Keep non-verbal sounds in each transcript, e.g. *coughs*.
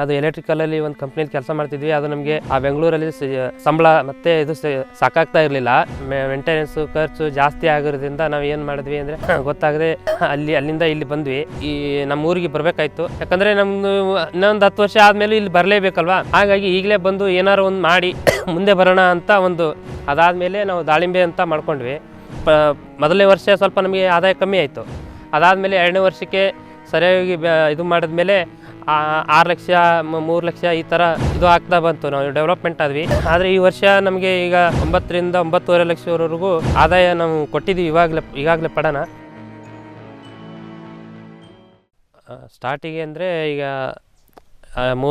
ಅದು ಎಲೆಕ್ಟ್ರಿಕಲಲ್ಲಿ ಒಂದು ಕಂಪ್ನಿಯಲ್ಲಿ ಕೆಲಸ ಮಾಡ್ತಿದ್ವಿ. ಅದು ನಮಗೆ ಆ ಬೆಂಗಳೂರಲ್ಲಿ ಸಂಬಳ ಮತ್ತೆ ಇದು ಸಾಕಾಗ್ತಾ ಇರಲಿಲ್ಲ. ಮೇಂಟೆನೆನ್ಸ್ ಖರ್ಚು ಜಾಸ್ತಿ ಆಗಿರೋದ್ರಿಂದ ನಾವು ಏನು ಮಾಡಿದ್ವಿ ಅಂದರೆ ಗೊತ್ತಾಗದೆ ಅಲ್ಲಿ, ಅಲ್ಲಿಂದ ಇಲ್ಲಿ ಬಂದ್ವಿ. ಈ ನಮ್ಮ ಊರಿಗೆ ಬರಬೇಕಾಯ್ತು. ಯಾಕಂದರೆ ನಮ್ಮದು ಇನ್ನೊಂದು ಹತ್ತು ವರ್ಷ ಆದಮೇಲೆ ಇಲ್ಲಿ ಬರಲೇಬೇಕಲ್ವಾ? ಹಾಗಾಗಿ ಈಗಲೇ ಬಂದು ಏನಾರು ಒಂದು ಮಾಡಿ, ಮುಂದೆ ಬರೋಣ ಅಂತ ಒಂದು ಅದಾದಮೇಲೆ ನಾವು ದಾಳಿಂಬೆ ಅಂತ ಮಾಡ್ಕೊಂಡ್ವಿ. ಪ, ಮೊದಲನೇ ವರ್ಷ ಸ್ವಲ್ಪ ನಮಗೆ ಆದಾಯ ಕಮ್ಮಿ ಆಯಿತು. ಅದಾದಮೇಲೆ ಎರಡನೇ ವರ್ಷಕ್ಕೆ ಸರಿಯಾಗಿ ಇದು ಮಾಡಿದ್ಮೇಲೆ ಆರು ಲಕ್ಷ ಮೂರು ಲಕ್ಷ ಈ ಥರ ಇದು ಆಗ್ತಾ ಬಂತು. ನಾವು ಡೆವಲಪ್ಮೆಂಟ್ ಆದ್ವಿ. ಆದರೆ ಈ ವರ್ಷ ನಮಗೆ ಈಗ ಒಂಬತ್ತರಿಂದ ಒಂಬತ್ತುವರೆ ಲಕ್ಷವರೆಗೂ ಆದಾಯ ನಾವು ಕೊಟ್ಟಿದ್ದೀವಿ ಇವಾಗಲೇ, ಈಗಾಗಲೇ ಪಡೋಣ ಸ್ಟಾರ್ಟಿಗೆ ಅಂದರೆ ಈಗ ಮೂ,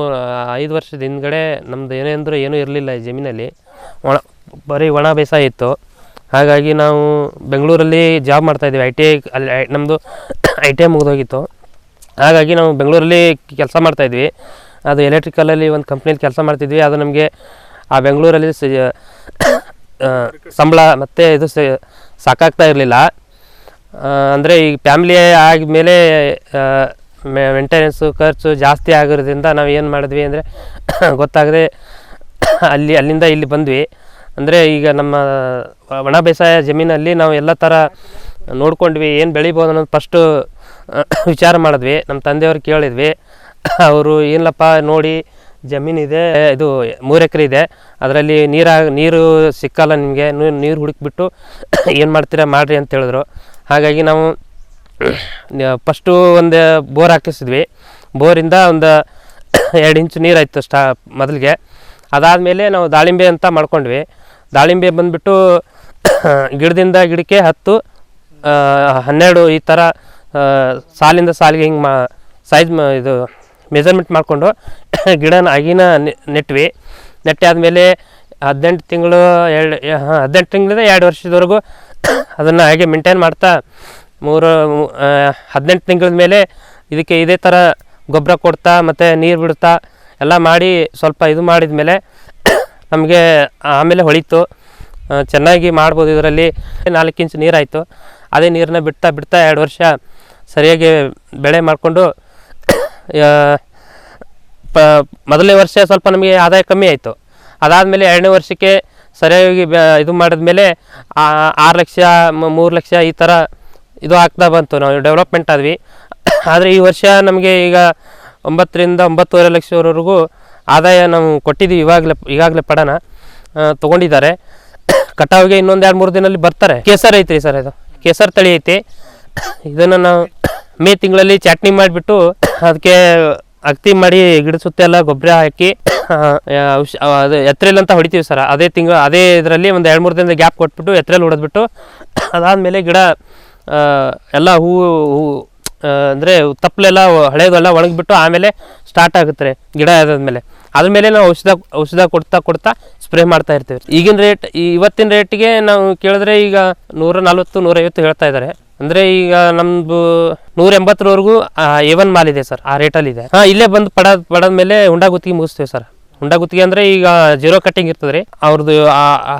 ಐದು ವರ್ಷದ ಹಿಂದ್ಗಡೆ ನಮ್ದು ಏನೇ ಅಂದರೂ ಏನೂ ಇರಲಿಲ್ಲ ಈ ಜಮೀನಲ್ಲಿ. ಒಣ, ಬರೀ ಒಣ ಬೇಸಾಯ ಇತ್ತು. ಹಾಗಾಗಿ ನಾವು ಬೆಂಗಳೂರಲ್ಲಿ ಜಾಬ್ ಮಾಡ್ತಾಯಿದ್ದೀವಿ ಐ ಟಿ ಐ ಅಲ್ಲಿ ನಮ್ಮದು ಐ ಟಿ ಐ ಮುಗಿದೋಗಿತ್ತು. ಹಾಗಾಗಿ ನಾವು ಬೆಂಗಳೂರಲ್ಲಿ ಕೆಲಸ ಮಾಡ್ತಾಯಿದ್ವಿ ಅದು ಎಲೆಕ್ಟ್ರಿಕಲಲ್ಲಿ ಒಂದು ಕಂಪ್ನಿಯಲ್ಲಿ ಕೆಲಸ ಮಾಡ್ತಿದ್ವಿ. ಅದು ನಮಗೆ ಆ ಬೆಂಗಳೂರಲ್ಲಿ ಸಂಬಳ ಮತ್ತು ಇದು ಸಾಕಾಗ್ತಾ ಇರಲಿಲ್ಲ. ಅಂದರೆ ಈಗ ಫ್ಯಾಮ್ಲಿ ಆದಮೇಲೆ ಮೆಂಟೆನೆನ್ಸು ಖರ್ಚು ಜಾಸ್ತಿ ಆಗಿರೋದ್ರಿಂದ ನಾವು ಏನು ಮಾಡಿದ್ವಿ ಅಂದರೆ *coughs* ಗೊತ್ತಾಗದೆ *coughs* ಅಲ್ಲಿ, ಅಲ್ಲಿಂದ ಇಲ್ಲಿ ಬಂದ್ವಿ. ಅಂದರೆ ಈಗ ನಮ್ಮ ಒಣ ಬೇಸಾಯ ಜಮೀನಲ್ಲಿ ನಾವು ಎಲ್ಲ ಥರ ನೋಡ್ಕೊಂಡ್ವಿ. ಏನು ಬೆಳಿಬೋದು ಅನ್ನೋದು ಫಸ್ಟು *coughs* ವಿಚಾರ ಮಾಡಿದ್ವಿ. ನಮ್ಮ ತಂದೆಯವ್ರು ಕೇಳಿದ್ವಿ. *coughs* ಅವರು ಏನಿಲ್ಲಪ್ಪ ನೋಡಿ ಜಮೀನಿದೆ ಇದು ಮೂರು ಎಕರೆ ಇದೆ. ಅದರಲ್ಲಿ ನೀರ, ನೀರು ಸಿಕ್ಕಲ್ಲ ನಿಮಗೆ ನೀರು ಹುಡುಕ್ಬಿಟ್ಟು *coughs* ಏನು ಮಾಡ್ತೀರಾ, ಮಾಡಿರಿ ಅಂತ ಹೇಳಿದ್ರು. ಹಾಗಾಗಿ ನಾವು ಫಸ್ಟು ಒಂದು ಬೋರ್ ಹಾಕಿಸಿದ್ವಿ. ಬೋರಿಂದ ಒಂದು ಎರಡು ಇಂಚು ನೀರಾಯಿತು ಸ್ಟಾ, ಮೊದಲಿಗೆ. ಅದಾದಮೇಲೆ ನಾವು ದಾಳಿಂಬೆ ಅಂತ ಮಾಡ್ಕೊಂಡ್ವಿ. ದಾಳಿಂಬೆ ಬಂದುಬಿಟ್ಟು ಗಿಡದಿಂದ ಗಿಡಕ್ಕೆ ಹತ್ತು ಹನ್ನೆರಡು ಈ ಥರ ಸಾಲಿಂದ ಸಾಲಿಗೆ ಹಿಂಗೆ ಮಾ ಸೈಜ್ ಮ ಇದು ಮೆಜರ್ಮೆಂಟ್ ಮಾಡಿಕೊಂಡು *coughs* ಗಿಡನ ಆಗಿನ ನೆಟ್ವಿ. ನೆಟ್ಟೆ ಆದಮೇಲೆ ಹದಿನೆಂಟು ತಿಂಗಳು ಎರಡು ಹಾಂ, ಹದಿನೆಂಟು ತಿಂಗಳಿಂದ ಎರಡು ವರ್ಷದವರೆಗೂ *coughs* ಅದನ್ನು ಹಾಗೆ ಮೇಂಟೈನ್ ಮಾಡ್ತಾ ಮೂರು ಹದಿನೆಂಟು ತಿಂಗಳ ಮೇಲೆ ಇದಕ್ಕೆ ಇದೇ ಥರ ಗೊಬ್ಬರ ಕೊಡ್ತಾ, ಮತ್ತು ನೀರು ಬಿಡ್ತಾ ಎಲ್ಲ ಮಾಡಿ ಸ್ವಲ್ಪ ಇದು ಮಾಡಿದ ಮೇಲೆ *coughs* ನಮಗೆ ಆಮೇಲೆ ಹೊಳಿತು. ಚೆನ್ನಾಗಿ ಮಾಡ್ಬೋದು ಇದರಲ್ಲಿ. ನಾಲ್ಕು ಇಂಚು ನೀರಾಯಿತು. ಅದೇ ನೀರನ್ನ ಬಿಡ್ತಾ ಬಿಡ್ತಾ ಎರಡು ವರ್ಷ ಸರಿಯಾಗಿ ಬೆಳೆ ಮಾಡಿಕೊಂಡು ಪ, ಮೊದಲನೇ ವರ್ಷ ಸ್ವಲ್ಪ ನಮಗೆ ಆದಾಯ ಕಮ್ಮಿ ಆಯಿತು. ಅದಾದಮೇಲೆ ಎರಡನೇ ವರ್ಷಕ್ಕೆ ಸರಿಯಾಗಿ ಇದು ಮಾಡಿದ್ಮೇಲೆ ಆರು ಲಕ್ಷ ಮೂರು ಲಕ್ಷ ಈ ಥರ ಇದು ಆಗ್ತಾ ಬಂತು. ನಾವು ಡೆವಲಪ್ಮೆಂಟ್ ಆದ್ವಿ. ಆದರೆ ಈ ವರ್ಷ ನಮಗೆ ಈಗ ಒಂಬತ್ತರಿಂದ ಒಂಬತ್ತುವರೆ ಲಕ್ಷವರೆಗೂ ಆದಾಯ ನಾವು ಕೊಟ್ಟಿದ್ದೀವಿ. ಇವಾಗಲೇ, ಈಗಾಗಲೇ ಪಡನ ತೊಗೊಂಡಿದ್ದಾರೆ. ಕಟಾವಿಗೆ ಇನ್ನೊಂದು ಎರಡು ಮೂರು ದಿನಲ್ಲಿ ಬರ್ತಾರೆ. ಕೇಸರ್ ಐತ್ರಿ ಸರ್ ಇದು. ಕೇಸರ್ ತಳಿ ಐತಿ. ಇದನ್ನು ನಾವು ಮೇ ತಿಂಗಳಲ್ಲಿ ಚಟ್ನಿ ಮಾಡಿಬಿಟ್ಟು ಅದಕ್ಕೆ ಅಗತಿ ಮಾಡಿ ಗಿಡ ಸುತ್ತೆಲ್ಲ ಗೊಬ್ಬರ ಹಾಕಿ ಅದು ಎತ್ರೆಲ್ ಅಂತ ಹೊಡಿತೀವಿ ಸರ್. ಅದೇ ತಿಂಗಳು, ಅದೇ ಇದರಲ್ಲಿ ಒಂದು ಎರಡು ಮೂರು ದಿನದ ಗ್ಯಾಪ್ ಕೊಟ್ಬಿಟ್ಟು ಎತ್ರೆಲ್ ಹೊಡೆದ್ಬಿಟ್ಟು ಅದಾದಮೇಲೆ ಗಿಡ ಎಲ್ಲ ಹೂವು ಹೂ ಅಂದರೆ ತಪ್ಪಲೆಲ್ಲ ಹಳೇದೆಲ್ಲ ಒಣಗಿಬಿಟ್ಟು ಆಮೇಲೆ ಸ್ಟಾರ್ಟ್ ಆಗುತ್ತೆ ಗಿಡ ಆದಾದ್ಮೇಲೆ. ಅದ್ರ ಮೇಲೆ ನಾವು ಔಷಧ ಔಷಧ ಕೊಡ್ತಾ ಕೊಡ್ತಾ ಸ್ಪ್ರೇ ಮಾಡ್ತಾ ಇರ್ತೀವಿ ಈಗಿನ ರೇಟ್ ಇವತ್ತಿನ ರೇಟಿಗೆ ನಾವು ಕೇಳಿದ್ರೆ ಈಗ ನೂರ ನಲ್ವತ್ತು, ನೂರೈವತ್ತು ಹೇಳ್ತಾ ಇದ್ದಾರೆ ಅಂದರೆ ಈಗ ನಮ್ಮದು ನೂರ ಎಂಬತ್ತರವರೆಗೂ ಏವನ್ ಮಾಲ್ ಇದೆ ಸರ್, ಆ ರೇಟಲ್ಲಿ ಇದೆ ಹಾಂ, ಇಲ್ಲೇ ಬಂದು ಪಡ ಪಡದ ಮೇಲೆ ಹುಂಡ ಗುತ್ತಿಗೆ ಮುಗಿಸ್ತೀವಿ ಸರ್. ಹುಂಡ ಗುತ್ತಿಗೆ ಅಂದರೆ ಈಗ ಜೀರೋ ಕಟ್ಟಿಂಗ್ ಇರ್ತದೆ ರೀ. ಅವ್ರದ್ದು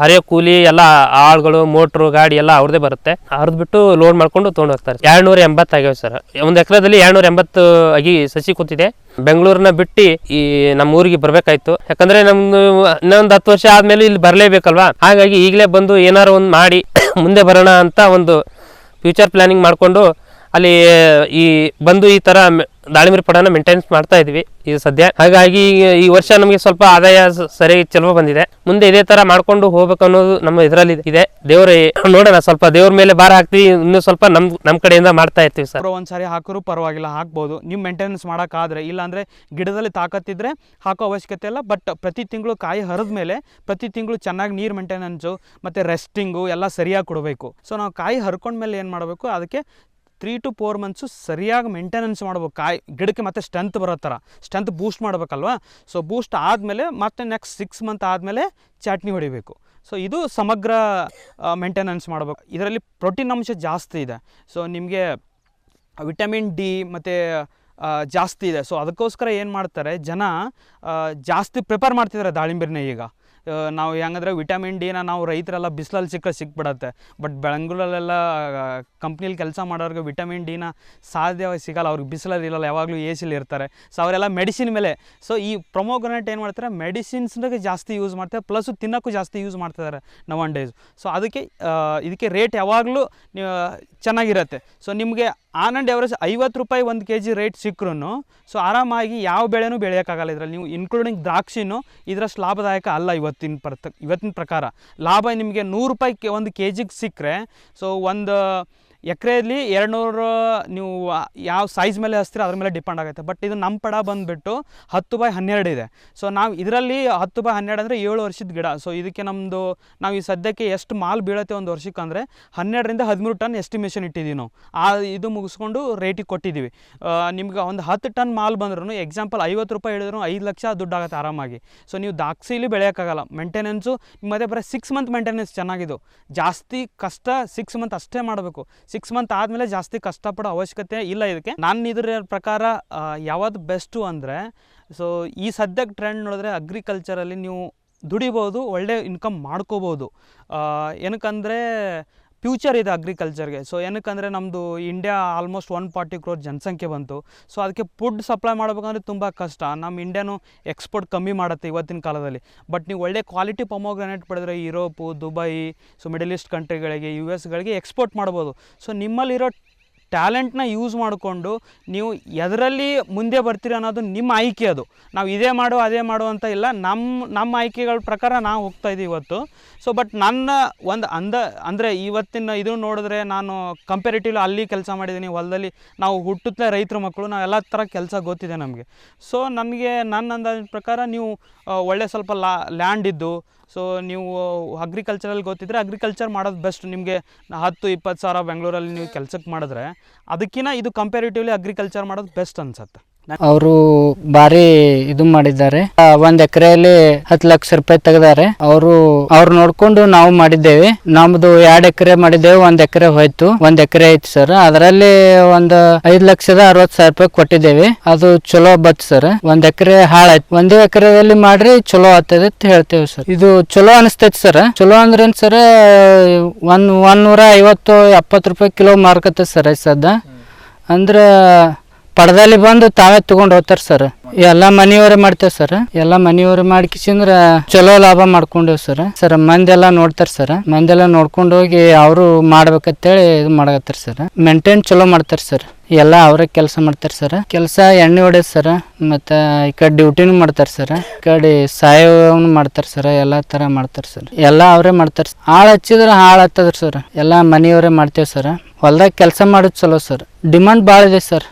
ಹರಿಯೋ ಕೂಲಿ ಎಲ್ಲ ಆಳುಗಳು ಮೋಟ್ರು ಗಾಡಿ ಎಲ್ಲ ಅವ್ರದೇ ಬರುತ್ತೆ. ಅವ್ರದ್ದು ಬಿಟ್ಟು ಲೋಡ್ ಮಾಡ್ಕೊಂಡು ತೊಗೊಂಡು ಹೋಗ್ತಾರೆ ಎರಡು ನೂರ ಎಂಬತ್ತು ಆಗ್ಯಾವ ಸರ್. ಒಂದು ಎಕರೆದಲ್ಲಿ ಎರಡು ನೂರ ಎಂಬತ್ತು ಅಗಿ ಸಸಿ ಕೂತಿದೆ. ಬೆಂಗಳೂರನ್ನ ಬಿಟ್ಟು ಈ ನಮ್ಮ ಊರಿಗೆ ಬರ್ಬೇಕಾಯ್ತು. ಯಾಕಂದ್ರೆ ನಮ್ದು ಇನ್ನೊಂದು ಹತ್ತು ವರ್ಷ ಆದ್ಮೇಲೆ ಇಲ್ಲಿ ಬರಲೇಬೇಕಲ್ವಾ? ಹಾಗಾಗಿ ಈಗಲೇ ಬಂದು ಏನಾರು ಒಂದು ಮಾಡಿ, *coughs* ಮುಂದೆ ಬರೋಣ ಅಂತ ಒಂದು ಫ್ಯೂಚರ್ ಪ್ಲಾನಿಂಗ್ ಮಾಡಿಕೊಂಡು ಅಲ್ಲಿ ಈ ಬಂದು ಈ ಥರ ದಾಳಿಂಬೆ ಪಡನ ಮೇಂಟೆನೆನ್ಸ್ ಮಾಡ್ತಾ ಇದ್ವಿ ಈಗ ಸದ್ಯ. ಹಾಗಾಗಿ ಈ- ವರ್ಷ ನಮಗೆ ಸ್ವಲ್ಪ ಆದಾಯ ಸರಿ ಚಲೋ ಬಂದಿದೆ. ಮುಂದೆ ಇದೇ ತರ ಮಾಡ್ಕೊಂಡು ಹೋಗ್ಬೇಕು ಅನ್ನೋದು ನಮ್ಮ ಇದರಲ್ಲಿ ಇದೆ. ದೇವ್ರ, ನೋಡೋಣ ಸ್ವಲ್ಪ ದೇವ್ರ ಮೇಲೆ ಭಾರ ಹಾಕ್ತೀವಿ, ಇನ್ನೂ ಸ್ವಲ್ಪ ನಮ್ಮ ನಮ್ಮ ಕಡೆಯಿಂದ ಮಾಡ್ತಾ ಇರ್ತೀವಿ ಸರ್. ಒಂದು ಸಾರಿ ಹಾಕಿದ್ರು ಪರವಾಗಿಲ್ಲ, ಹಾಕ್ಬೋದು. ನೀವು ಮೇಂಟೆನೆನ್ಸ್ ಮಾಡೋಕ್ಕಾದ್ರೆ, ಇಲ್ಲಾಂದರೆ ಗಿಡದಲ್ಲಿ ತಾಕತ್ತಿದ್ರೆ ಹಾಕೋ ಅವಶ್ಯಕತೆ ಇಲ್ಲ. ಬಟ್ ಪ್ರತಿ ತಿಂಗಳು ಕಾಯಿ ಹರಿದ ಮೇಲೆ, ಪ್ರತಿ ತಿಂಗಳು ಚೆನ್ನಾಗಿ ನೀರು ಮೇಂಟೆನೆನ್ಸು ಮತ್ತು ರೆಸ್ಟಿಂಗು ಎಲ್ಲ ಸರಿಯಾಗಿ ಕೊಡಬೇಕು. ಸೊ ನಾವು ಕಾಯಿ ಹರ್ಕೊಂಡ್ಮೇಲೆ ಏನು ಮಾಡಬೇಕು, ಅದಕ್ಕೆ ತ್ರೀ ಟು ಫೋರ್ ಮಂತ್ಸು ಸರಿಯಾಗಿ ಮೇಂಟೆನೆನ್ಸ್ ಮಾಡ್ಬೇಕು. ಕಾಯಿ, ಗಿಡಕ್ಕೆ ಮತ್ತೆ ಸ್ಟ್ರೆಂತ್ ಬರೋ ಥರ. ಸ್ಟ್ರೆಂತ್ ಬೂಸ್ಟ್ ಮಾಡಬೇಕಲ್ವಾ? ಸೊ ಬೂಸ್ಟ್ ಆದಮೇಲೆ ಮತ್ತೆ ನೆಕ್ಸ್ಟ್ ಸಿಕ್ಸ್ ಮಂತ್ ಆದಮೇಲೆ ಚಟ್ನಿ ಹೊಡಿಬೇಕು. ಸೊ ಇದು ಸಮಗ್ರ ಮೇಂಟೆನೆನ್ಸ್ ಮಾಡಬೇಕು. ಇದರಲ್ಲಿ ಪ್ರೋಟೀನ್ ಅಂಶ ಜಾಸ್ತಿ ಇದೆ. ಸೊ ನಿಮಗೆ ವಿಟಮಿನ್ ಡಿ ಮತ್ತು ಜಾಸ್ತಿ ಇದೆ. ಸೊ ಅದಕ್ಕೋಸ್ಕರ ಏನು ಮಾಡ್ತಾರೆ? ಜನ ಜಾಸ್ತಿ ಪ್ರಿಪೇರ್ ಮಾಡ್ತಿದ್ದಾರೆ ದಾಳಿಂಬೆನೇ ಈಗ. ನಾವು ಹೆಂಗಂದ್ರೆ ವಿಟಮಿನ್ ಡಿನ ನಾವು ರೈತರೆಲ್ಲ ಬಿಸಿಲಲ್ಲಿ ಸಿಕ್ಕರೆ ಸಿಕ್ಬಿಡತ್ತೆ. ಬಟ್ ಬೆಂಗಳೂರಲ್ಲೆಲ್ಲ ಕಂಪ್ನಿಲಿ ಕೆಲಸ ಮಾಡೋರಿಗೆ ವಿಟಮಿನ್ ಡಿನ ಸಾಧ್ಯವಾಗಿ ಸಿಗಲ್ಲ. ಅವ್ರಿಗೆ ಬಿಸಿಲಲ್ಲಿ ಇರಲ್ಲ, ಯಾವಾಗಲೂ ಎ ಸಿಲಿ ಇರ್ತಾರೆ. ಸೊ ಅವರೆಲ್ಲ ಮೆಡಿಸಿನ್ ಮೇಲೆ. ಸೊ ಈ ಪ್ರೊಮೋಗ್ರನೇಟ್ ಏನು ಮಾಡ್ತಾರೆ? ಮೆಡಿಸಿನ್ಸ್ನಾಗೆ ಜಾಸ್ತಿ ಯೂಸ್ ಮಾಡ್ತಾರೆ. ಪ್ಲಸ್ ತಿನ್ನೋಕ್ಕೂ ಜಾಸ್ತಿ ಯೂಸ್ ಮಾಡ್ತಿದ್ದಾರೆ ನವ್ ಒನ್ ಡೇಸ್ ಸೊ ಅದಕ್ಕೆ ಇದಕ್ಕೆ ರೇಟ್ ಯಾವಾಗಲೂ ಚೆನ್ನಾಗಿರುತ್ತೆ. ಸೊ ನಿಮಗೆ ಆನ್ ಆ್ಯಂಡ್ ಎವರೇಜ್ ಐವತ್ತು ರೂಪಾಯಿ ಒಂದು ಕೆ ಜಿ ರೇಟ್ ಸಿಕ್ಕರೂ ಸೊ ಆರಾಮಾಗಿ ಯಾವ ಬೆಳೆನೂ ಬೆಳೆಯೋಕ್ಕಾಗಲ್ಲ ಇದರಲ್ಲಿ. ನೀವು ಇನ್ಕ್ಲೂಡಿಂಗ್ ದ್ರಾಕ್ಷಿನೂ ಇದರಷ್ಟು ಲಾಭದಾಯಕ ಅಲ್ಲ ಇವತ್ತಿನ ಪ್ರತ ಇವತ್ತಿನ ಪ್ರಕಾರ. ಲಾಭ ನಿಮಗೆ ನೂರು ರೂಪಾಯಿ ಒಂದು ಕೆ ಜಿಗೆ ಸಿಕ್ಕರೆ ಸೊ ಒಂದು ಎಕರೆಯಲ್ಲಿ ಎರಡು ನೂರು ನೀವು ಯಾವ ಸೈಜ್ ಮೇಲೆ ಹಚ್ತೀರ ಅದ್ರ ಮೇಲೆ ಡಿಪೆಂಡ್ ಆಗುತ್ತೆ. ಬಟ್ ಇದು ನಮ್ಮ ಪಡ ಬಂದುಬಿಟ್ಟು ಹತ್ತು ಬೈ ಹನ್ನೆರಡು ಇದೆ. ಸೊ ನಾವು ಇದರಲ್ಲಿ ಹತ್ತು ಬೈ ಹನ್ನೆರಡು ಅಂದರೆ ಏಳು ವರ್ಷದ ಗಿಡ. ಸೊ ಇದಕ್ಕೆ ನಮ್ಮದು ನಾವು ಈ ಸದ್ಯಕ್ಕೆ ಎಷ್ಟು ಮಾಲ್ ಬೀಳುತ್ತೆ ಒಂದು ವರ್ಷಕ್ಕೆ ಅಂದರೆ ಹನ್ನೆರಡರಿಂದ ಹದಿಮೂರು ಟನ್ ಎಸ್ಟಿಮೇಷನ್ ಇಟ್ಟಿದ್ದೀವಿ ನಾವು. ಆ ಇದು ಮುಗಿಸ್ಕೊಂಡು ರೇಟಿಗೆ ಕೊಟ್ಟಿದ್ದೀವಿ ನಿಮ್ಗೆ ಒಂದು ಹತ್ತು ಟನ್ ಮಾಲ್ ಬಂದ್ರೂ ಎಕ್ಸಾಂಪಲ್ ಐವತ್ತು ರೂಪಾಯಿ ಹೇಳಿದ್ರು, ಐದು ಲಕ್ಷ ದುಡ್ಡಾಗುತ್ತೆ ಆರಾಮಾಗಿ. ಸೊ ನೀವು ದಾಕ್ಷಿಲಿ ಬೆಳೆಯೋಕ್ಕಾಗಲ್ಲ. ಮೇಂಟೆನೆನ್ಸು ಮತ್ತೆ ಬರೀ ಸಿಕ್ಸ್ ಮಂತ್ ಮೇಂಟೆನೆನ್ಸ್ ಚೆನ್ನಾಗಿದ್ದು ಜಾಸ್ತಿ ಕಷ್ಟ ಸಿಕ್ಸ್ ಮಂತ್ ಅಷ್ಟೇ ಮಾಡಬೇಕು. ಸಿಕ್ಸ್ ಮಂತ್ ಆದಮೇಲೆ ಜಾಸ್ತಿ ಕಷ್ಟಪಡೋ ಅವಶ್ಯಕತೆ ಇಲ್ಲ ಇದಕ್ಕೆ. ನಾನು ಇದ್ರ ಪ್ರಕಾರ ಯಾವ್ದು ಬೆಸ್ಟು ಅಂದರೆ ಸೊ ಈ ಸದ್ಯಕ್ಕೆ ಟ್ರೆಂಡ್ ನೋಡಿದ್ರೆ ಅಗ್ರಿಕಲ್ಚರಲ್ಲಿ ನೀವು ದುಡಿಬೋದು, ಒಳ್ಳೆ ಇನ್ಕಮ್ ಮಾಡ್ಕೋಬೋದು. ಏನಕ್ಕಂದರೆ ಫ್ಯೂಚರ್ ಇದೆ ಅಗ್ರಿಕಲ್ಚರ್ಗೆ ಸೊ ಏನಕ್ಕಂದರೆ ನಮ್ಮದು India almost one forty crore ಜನಸಂಖ್ಯೆ ಬಂತು. ಸೊ ಅದಕ್ಕೆ ಫುಡ್ ಸಪ್ಲೈ ಮಾಡಬೇಕಂದ್ರೆ ತುಂಬ ಕಷ್ಟ. ನಮ್ಮ ಇಂಡಿಯಾನು ಎಕ್ಸ್ಪೋರ್ಟ್ ಕಮ್ಮಿ ಮಾಡುತ್ತೆ ಇವತ್ತಿನ ಕಾಲದಲ್ಲಿ. ಬಟ್ ನೀವು ಒಳ್ಳೆ quality pomegranate ಪಡೆದ್ರೆ Europe Dubai so middle east ಕಂಟ್ರಿಗಳಿಗೆ U ಎಸ್ಗಳಿಗೆ ಎಕ್ಸ್ಪೋರ್ಟ್ ಮಾಡ್ಬೋದು. ಸೊ ನಿಮ್ಮಲ್ಲಿರೋ ಟ್ಯಾಲೆಂಟ್ನ ಯೂಸ್ ಮಾಡಿಕೊಂಡು ನೀವು ಎದರಲ್ಲಿ ಮುಂದೆ ಬರ್ತೀರಿ ಅನ್ನೋದು ನಿಮ್ಮ ಆಯ್ಕೆ ಅದು. ನಾವು ಇದೇ ಮಾಡು, ಅದೇ ಮಾಡು ಅಂತ ಇಲ್ಲ. ನಮ್ಮ ನಮ್ಮ ಆಯ್ಕೆಗಳ ಪ್ರಕಾರ ನಾವು ಹೋಗ್ತಾ ಇದ್ದೀವಿ ಇವತ್ತು. ಸೊ ಬಟ್ ನನ್ನ ಒಂದು ಅಂದ, ಅಂದರೆ ಇವತ್ತಿನ ಇದು ನೋಡಿದ್ರೆ ನಾನು ಕಂಪೇರಿಟಿವ್ಲಿ ಅಲ್ಲಿ ಕೆಲಸ ಮಾಡಿದ್ದೀನಿ, ಹೊಲದಲ್ಲಿ ನಾವು ಹುಟ್ಟುತ್ತೆ ರೈತರ ಮಕ್ಕಳು, ನಾವು ಎಲ್ಲ ಥರ ಕೆಲಸ ಗೊತ್ತಿದೆ ನಮಗೆ. ಸೊ ನನಗೆ ನನ್ನ ಅಂದಾಜಿನ ಪ್ರಕಾರ ನೀವು ಒಳ್ಳೆ ಸ್ವಲ್ಪ ಲ್ಯಾಂಡ್ ಇದ್ದು ಸೊ ನೀವು ಅಗ್ರಿಕಲ್ಚರಲ್ಲಿ ಗೊತ್ತಿದ್ರೆ ಅಗ್ರಿಕಲ್ಚರ್ ಮಾಡೋದು ಬೆಸ್ಟ್ ನಿಮಗೆ ಹತ್ತು, ಇಪ್ಪತ್ತು ಸಾವಿರ ಬೆಂಗಳೂರಲ್ಲಿ ನೀವು ಕೆಲಸಕ್ಕೆ ಮಾಡಿದ್ರೆ ಅದಕ್ಕಿಂತ ಇದು ಕಂಪೇರಿಟಿವ್ಲಿ ಅಗ್ರಿಕಲ್ಚರ್ ಮಾಡೋದು ಬೆಸ್ಟ್ ಅನ್ಸುತ್ತೆ. ಅವರು ಬಾರಿ ಇದು ಮಾಡಿದ್ದಾರೆ. ಒಂದ್ ಎಕರೆಯಲ್ಲಿ ಹತ್ತು ಲಕ್ಷ ರೂಪಾಯಿ ತೆಗೆದಾರೆ. ಅವರು, ಅವ್ರು ನೋಡ್ಕೊಂಡು ನಾವು ಮಾಡಿದ್ದೇವೆ. ನಮ್ದು ಎರಡ್ ಎಕರೆ ಮಾಡಿದ್ದೇವೆ, ಒಂದ್ ಎಕರೆ ಹೋಯ್ತು. ಒಂದ್ ಎಕರೆ ಐತಿ ಸರ್ ಅದರಲ್ಲಿ ಒಂದು ಐದ್ ಲಕ್ಷದ ಅರವತ್ ಸಾವಿರ ರೂಪಾಯಿ ಕೊಟ್ಟಿದ್ದೇವೆ. ಅದು ಚಲೋ ಬತ್ ಸರ್ ಒಂದ್ ಎಕರೆ ಹಾಳಾಯ್ತು. ಒಂದೇ ಎಕರೆದಲ್ಲಿ ಮಾಡ್ರಿ ಚಲೋ ಆಗ್ತದೆ ಅಂತ ಹೇಳ್ತೇವೆ ಸರ್ ಇದು ಚಲೋ ಅನಿಸ್ತೈತಿ ಸರ್ ಚಲೋ ಅಂದ್ರೆ ಸರ್ ಒಂದ್ ಒಂದ್ ನೂರ ಐವತ್ತು ಎಪ್ಪತ್ತು ರೂಪಾಯಿ ಕಿಲೋ ಮಾರ್ಕತ್ತೆ ಸರ್ ಸದ್ದ. ಅಂದ್ರ ಪಡದಲ್ಲಿ ಬಂದು ತಾವೇ ತಗೊಂಡ್ ಹೋಗ್ತಾರ ಸರ್ ಎಲ್ಲಾ ಮನಿಯವರೇ ಮಾಡ್ತೇವೆ ಸರ್ ಎಲ್ಲಾ ಮನಿಯವರೇ ಮಾಡ್ಕಿಸಿಂದ್ರ ಚಲೋ ಲಾಭ ಮಾಡ್ಕೊಂಡೇವ್ ಸರ್ ಸರ್ ಮಂದೆಲ್ಲ ನೋಡ್ತಾರ ಸರ್ ಮಂದೆಲ್ಲ ನೋಡ್ಕೊಂಡು ಹೋಗಿ ಅವರು ಮಾಡ್ಬೇಕಂತೇಳಿ ಇದು ಮಾಡಕತ್ತಾರ ಸರ್ ಮೇಂಟೈನ್ ಚಲೋ ಮಾಡ್ತಾರ ಸರ್ ಎಲ್ಲ ಅವರೇ ಕೆಲಸ ಮಾಡ್ತಾರೆ ಸರ್ ಕೆಲಸ ಎಣ್ಣೆ ಹೊಡೆಯೋದು ಸರ್ ಮತ್ತೆ ಈ ಕಡೆ ಡ್ಯೂಟಿನೂ ಮಾಡ್ತಾರೆ ಸರ್ ಈ ಕಡೆ ಸಾಯವನು ಮಾಡ್ತಾರೆ ಸರ್ ಎಲ್ಲ ತರ ಮಾಡ್ತಾರೆ ಸರ್ ಎಲ್ಲ ಅವರೇ ಮಾಡ್ತಾರೆ ಹಾಳು ಹಚ್ಚಿದ್ರೆ ಹಾಳು ಹತ್ತದ್ರ ಸರ್ ಎಲ್ಲ ಮನೆಯವರೇ ಮಾಡ್ತೇವೆ ಸರ್ ಹೊಲ್ದಾಗ ಕೆಲಸ ಮಾಡೋದು ಚಲೋ ಸರ್ ಡಿಮಾಂಡ್ ಭಾಳ ಇದೆ ಸರ್